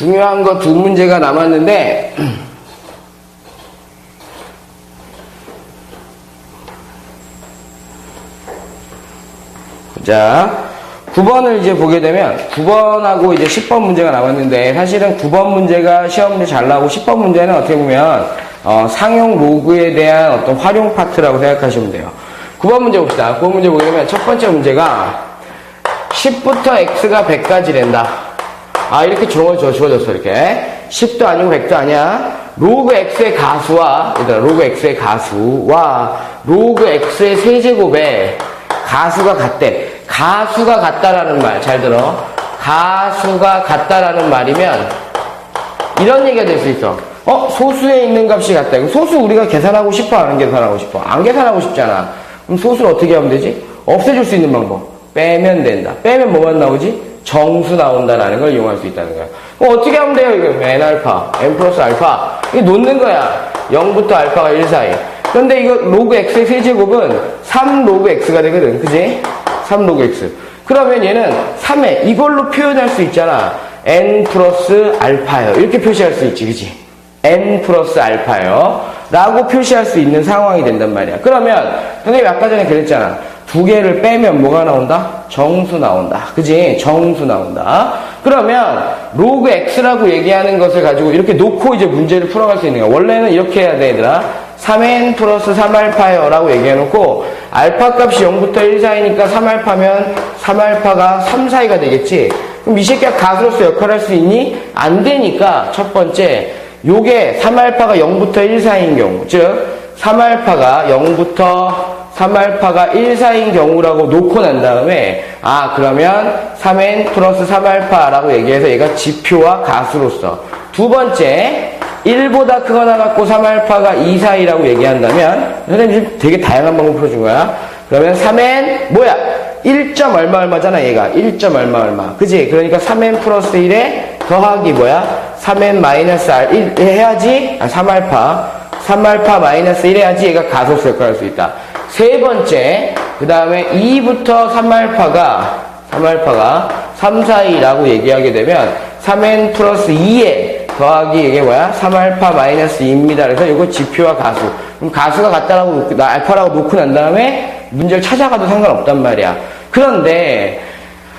중요한 거 두 문제가 남았는데 자 9번을 이제 보게 되면 9번하고 이제 10번 문제가 남았는데 사실은 9번 문제가 시험 문제 잘 나오고 10번 문제는 어떻게 보면 어, 상용 로그에 대한 어떤 활용 파트라고 생각하시면 돼요. 9번 문제 봅시다. 9번 문제 보게 되면 첫 번째 문제가 10부터 x가 100까지 된다. 아, 이렇게 주어져, 주어졌어, 이렇게. 10도 아니고 100도 아니야. 로그 x의 가수와, 얘들아, 로그 x의 가수와 로그 x의 세제곱에 가수가 같대. 가수가 같다라는 말, 잘 들어. 가수가 같다라는 말이면 이런 얘기가 될 수 있어. 어, 소수에 있는 값이 같다. 소수 우리가 계산하고 싶어, 안 계산하고 싶어? 안 계산하고 싶잖아. 그럼 소수를 어떻게 하면 되지? 없애줄 수 있는 방법. 빼면 된다. 빼면 뭐만 나오지? 정수 나온다라는 걸 이용할 수 있다는 거야. 그럼 어떻게 하면 돼요? 이거 n 알파, n 플러스 알파. 이게 놓는 거야. 0부터 알파가 1 사이. 그런데 이거 로그 x의 세제곱은 3 로그 x가 되거든. 그지? 3 로그 x. 그러면 얘는 3에 이걸로 표현할 수 있잖아. n 플러스 알파요. 이렇게 표시할 수 있지. 그지? n 플러스 알파요. 라고 표시할 수 있는 상황이 된단 말이야. 그러면 선생님 아까 전에 그랬잖아. 두 개를 빼면 뭐가 나온다? 정수 나온다. 그지? 정수 나온다. 그러면 로그 x라고 얘기하는 것을 가지고 이렇게 놓고 이제 문제를 풀어갈 수 있는 거야. 원래는 이렇게 해야 돼, 얘들아. 3n 플러스 3알파요 라고 얘기해놓고 알파 값이 0부터 1 사이니까 3알파면 3알파가 3 사이가 되겠지. 그럼 이 새끼가 가수로서 역할을 할수 있니? 안 되니까 첫 번째 요게 3알파가 0부터 1 사이인 경우 즉 3알파가 0부터 3알파가 1 사이인 경우라고 놓고 난 다음에 아 그러면 3n 플러스 3알파라고 얘기해서 얘가 지표와 가수로서. 두 번째 1보다 크거나 같고 3알파가 2 사이라고 얘기한다면 선생님 지금 되게 다양한 방법 풀어준 거야. 그러면 3n 뭐야? 1점 얼마 얼마잖아 얘가. 1점 얼마 얼마. 그지? 그러니까 3n 플러스 1에 더하기 뭐야? 3n 마이너스 r 1 해야지? 아 3알파. 3알파 마이너스 1 해야지 얘가 가소수 역할을 할수 있다 세 번째 그 다음에 2부터 3알파가 3알파가 3 사이라고 얘기하게 되면 3n 플러스 2에 더하기 이게 뭐야? 3알파 마이너스 2입니다. 그래서 이거 지표와 가수. 그럼 가수가 같다라고 놓고, 나 알파라고 놓고 난 다음에 문제를 찾아가도 상관없단 말이야. 그런데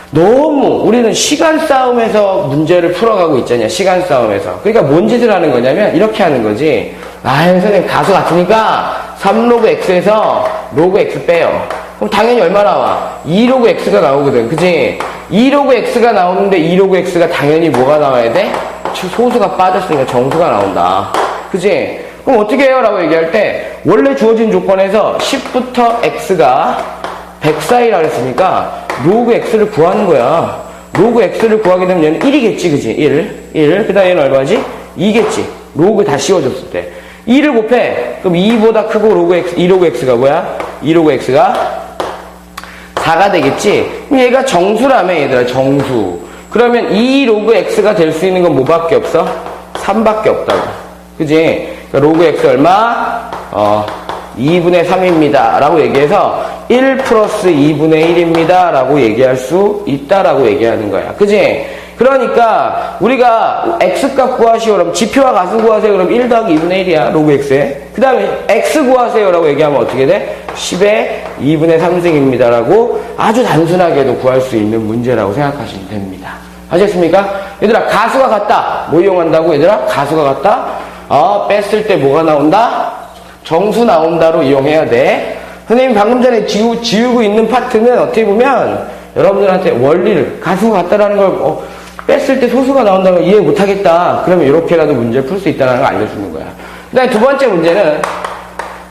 너무 우리는 시간 싸움에서 문제를 풀어가고 있잖냐. 시간 싸움에서. 그러니까 뭔 짓을 하는 거냐면 이렇게 하는 거지. 아, 선생님 가수 같으니까 3로그 x에서 로그 x 빼요. 그럼 당연히 얼마 나와? 2로그 x가 나오거든. 그지? 2로그 x가 나오는데 2로그 x가 당연히 뭐가 나와야 돼? 소수가 빠졌으니까 정수가 나온다. 그지? 그럼 어떻게 해요? 라고 얘기할 때, 원래 주어진 조건에서 10부터 x가 100 사이라 그랬으니까, 로그 x를 구하는 거야. 로그 x를 구하게 되면 얘는 1이겠지, 그지? 1. 1. 그 다음에 얘는 얼마지? 2겠지. 로그 다 씌워줬을 때. 2를 곱해. 그럼 2보다 크고 로그 x, 2로그 x가 뭐야? 2로그 x가 4가 되겠지? 얘가 정수라며, 얘들아, 정수. 그러면 2 로그 x가 될 수 있는 건 뭐밖에 없어? 3밖에 없다고. 그지? 그러니까 로그 x 얼마? 어, 2분의 3입니다. 라고 얘기해서 1 플러스 2분의 1입니다. 라고 얘기할 수 있다라고 얘기하는 거야. 그지? 그러니까 우리가 x값 구하시오. 그럼 지표와 가수 구하세요. 그럼 1 더하기 2분의 1이야. 로그 x에. 그 다음에 x 구하세요. 라고 얘기하면 어떻게 돼? 10의 2분의 3승입니다. 라고 아주 단순하게도 구할 수 있는 문제라고 생각하시면 됩니다. 아셨습니까? 얘들아, 가수가 같다. 뭐 이용한다고? 얘들아, 가수가 같다? 어, 뺐을 때 뭐가 나온다? 정수 나온다로 이용해야 돼. 선생님 방금 전에 지우, 지우고 있는 파트는 어떻게 보면 여러분들한테 원리를, 가수가 같다라는 걸 어, 뺐을 때 소수가 나온다는 걸 이해 못하겠다. 그러면 이렇게라도 문제를 풀 수 있다는 걸 알려주는 거야. 그 다음에 두 번째 문제는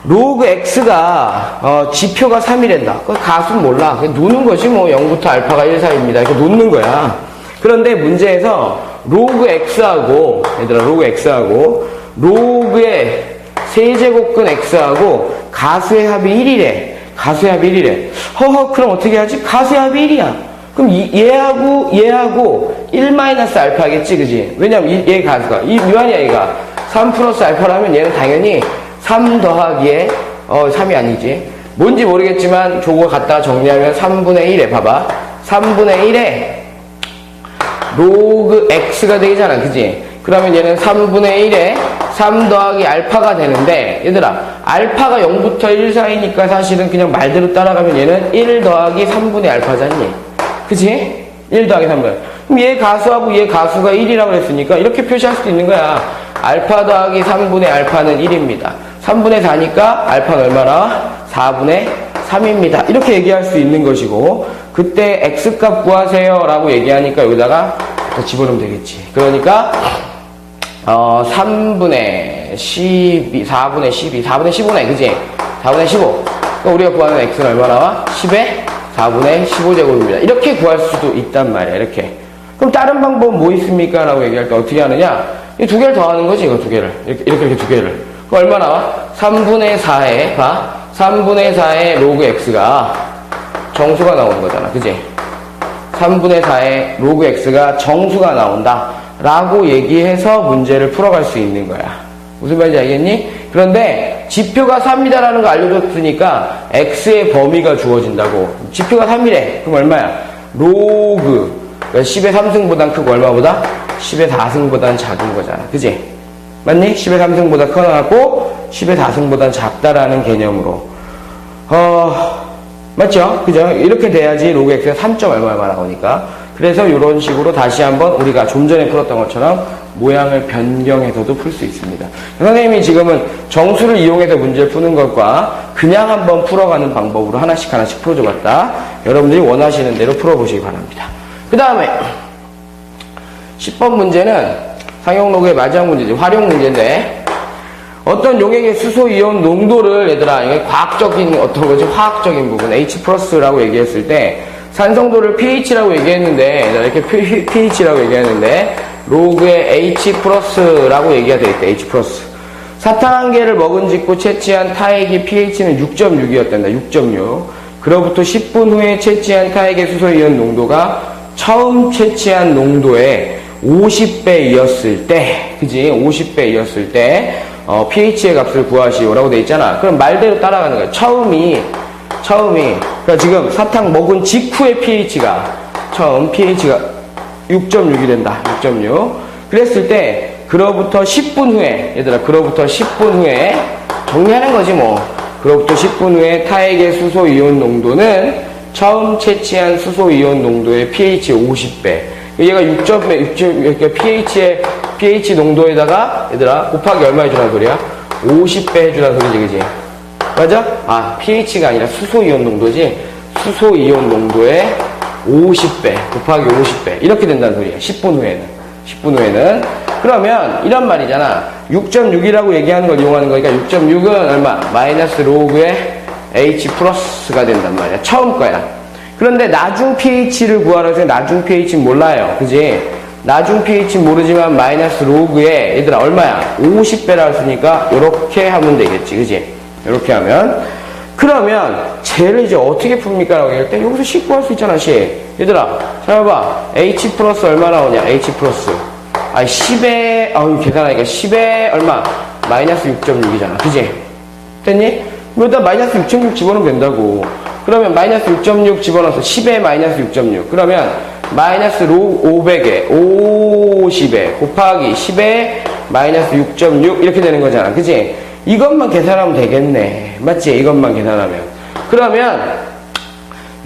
로그 x가 어, 지표가 3이란다. 그 가수는 몰라. 노는 것이 뭐 0부터 알파가 1 사이입니다. 이렇게 놓는 거야. 그런데 문제에서 로그 x하고 얘들아 로그 x하고 로그의 세제곱근 x하고 가수의 합이 1이래. 가수의 합이 1이래. 허허 그럼 어떻게 하지? 가수의 합이 1이야. 그럼 이- 얘하고 얘하고 1 마이너스 알파겠지 그지? 왜냐면 이- 얘 가수가 이 유한이야 얘가 3 플러스 알파라면 얘는 당연히 3 더하기에 어 3이 아니지 뭔지 모르겠지만 저거 갖다가 정리하면 3분의 1에 봐봐 3분의 1에 로그 x가 되잖아. 그지? 그러면 얘는 3분의 1에 3 더하기 알파가 되는데 얘들아 알파가 0부터 1 사이니까 사실은 그냥 말대로 따라가면 얘는 1 더하기 3분의 알파잖니. 그지? 1 더하기 3분의 그럼 얘 가수하고 얘 가수가 1이라고 그랬으니까 이렇게 표시할 수도 있는 거야. 알파 더하기 3분의 알파는 1입니다. 3분의 4니까 알파는 얼마나? 4분의 3입니다. 이렇게 얘기할 수 있는 것이고 그때 x값 구하세요 라고 얘기하니까 여기다가 더 집어넣으면 되겠지. 그러니까 어, 3분의 12, 4분의 12, 4분의 15네, 그지? 4분의 15. 그러니까 우리가 구하는 x는 얼마 나와? 10에 4분의 15제곱입니다. 이렇게 구할 수도 있단 말이야, 이렇게. 그럼 다른 방법은 뭐 있습니까? 라고 얘기할 때 어떻게 하느냐? 이 두 개를 더하는 거지, 이거 두 개를. 이렇게, 이렇게, 이렇게 두 개를. 그럼 얼마 나와? 3분의 4에, 봐. 3분의 4의 로그 x가 정수가 나오는 거잖아, 그지? 3분의 4의 로그 x가 정수가 나온다. 라고 얘기해서 문제를 풀어갈 수 있는 거야. 무슨 말인지 알겠니? 그런데 지표가 3이다라는 거 알려줬으니까 x의 범위가 주어진다고. 지표가 3이래. 그럼 얼마야? 로그. 그러니까 10의 3승보단 크고 얼마보다? 10의 4승보단 작은 거잖아. 그지? 맞니? 10의 3승보다 커나고 10의 4승보단 작다라는 개념으로. 어, 맞죠? 그죠? 이렇게 돼야지 로그 x가 3점 얼마 얼마 나오니까. 그래서 이런 식으로 다시 한번 우리가 좀 전에 풀었던 것처럼 모양을 변경해서도 풀 수 있습니다. 선생님이 지금은 정수를 이용해서 문제를 푸는 것과 그냥 한번 풀어가는 방법으로 하나씩 하나씩 풀어줘봤다. 여러분들이 원하시는 대로 풀어보시기 바랍니다. 그 다음에 10번 문제는 상용로그의 마지막 문제지. 활용 문제인데 어떤 용액의 수소 이온 농도를 얘들아 과학적인 어떤 거지 화학적인 부분 H 플러스라고 얘기했을 때 산성도를 pH라고 얘기했는데 이렇게 pH라고 얘기했는데 로그의 H 플러스라고 얘기가 돼 있다 H 플러스 사탕 한 개를 먹은 직후 채취한 타액의 pH는 6.6이었단다 6.6 그로부터 10분 후에 채취한 타액의 수소 이온 농도가 처음 채취한 농도의 50배이었을 때, 그지? 50배이었을 때, 어, pH의 값을 구하시오라고 돼 있잖아. 그럼 말대로 따라가는 거야. 처음이, 처음이, 그러니까 지금 사탕 먹은 직후의 pH가, 처음 pH가 6.6이 된다. 6.6. 그랬을 때, 그로부터 10분 후에, 얘들아, 그로부터 10분 후에, 정리하는 거지 뭐. 그로부터 10분 후에 타액의 수소 이온 농도는 처음 채취한 수소 이온 농도의 pH 50배. 얘가 6점, 6점, 그러니까 pH의, pH 농도에다가, 얘들아, 곱하기 얼마 해주라는 소리야? 50배 해주라는 소리지, 그지? 맞아? 아, pH가 아니라 수소 이온 농도지? 수소 이온 농도의 50배, 곱하기 50배. 이렇게 된다는 소리야. 10분 후에는. 10분 후에는. 그러면, 이런 말이잖아. 6.6이라고 얘기하는 걸 이용하는 거니까 6.6은 얼마? 마이너스 로그의 H 플러스가 된단 말이야. 처음 거야. 그런데 나중 pH를 구하라 해서 나중 pH는 몰라요. 그지? 나중 pH는 모르지만 마이너스 로그에 얘들아 얼마야? 50배라 했으니까 이렇게 하면 되겠지. 그지? 이렇게 하면 그러면 쟤를 이제 어떻게 풉니까? 라고 얘기할 때 여기서 식 구할 수 있잖아, 식. 얘들아, 잘 봐봐. H 플러스 얼마 나오냐? H 플러스. 아, 10에, 아우, 계산하니까 10에 얼마? 마이너스 6.6이잖아. 그지? 됐니? 여기다 마이너스 6.6 집어넣으면 된다고. 그러면 마이너스 6.6 집어넣어서 10에 마이너스 6.6. 그러면 마이너스 로 500에 50에 곱하기 10에 마이너스 6.6 이렇게 되는 거잖아. 그지? 이것만 계산하면 되겠네. 맞지? 이것만 계산하면. 그러면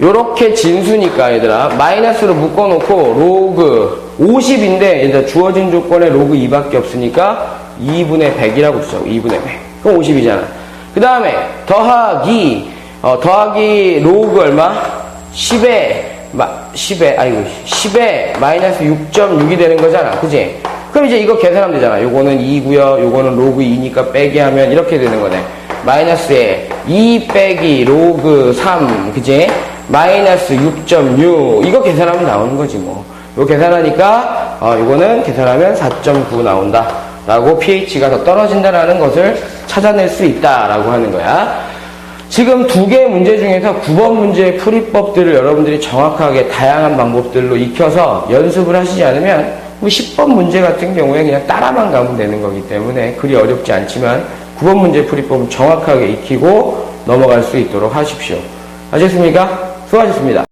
요렇게 진수니까 얘들아 마이너스로 묶어놓고 로그 50인데 얘들아 주어진 조건에 로그 2밖에 없으니까 2분의 100이라고 써 2분의 100 그럼 50이잖아 그 다음에 더하기 어, 더하기 로그 얼마? 10에 마, 10에 아이고 10에 마이너스 6.6이 되는 거잖아 그지? 그럼 이제 이거 계산하면 되잖아. 요거는 2고요. 요거는 로그 2니까 빼기 하면 이렇게 되는 거네. 마이너스 에 2 빼기 로그 3 그지? 마이너스 6.6 이거 계산하면 나오는 거지 뭐. 이거 계산하니까 어, 이거는 계산하면 4.9 나온다. 라고 pH가 더 떨어진다라는 것을 찾아낼 수 있다라고 하는 거야. 지금 두 개의 문제 중에서 9번 문제의 풀이법들을 여러분들이 정확하게 다양한 방법들로 익혀서 연습을 하시지 않으면 뭐 10번 문제 같은 경우에 그냥 따라만 가면 되는 거기 때문에 그리 어렵지 않지만 9번 문제 풀이법은 정확하게 익히고 넘어갈 수 있도록 하십시오. 아셨습니까? 수고하셨습니다.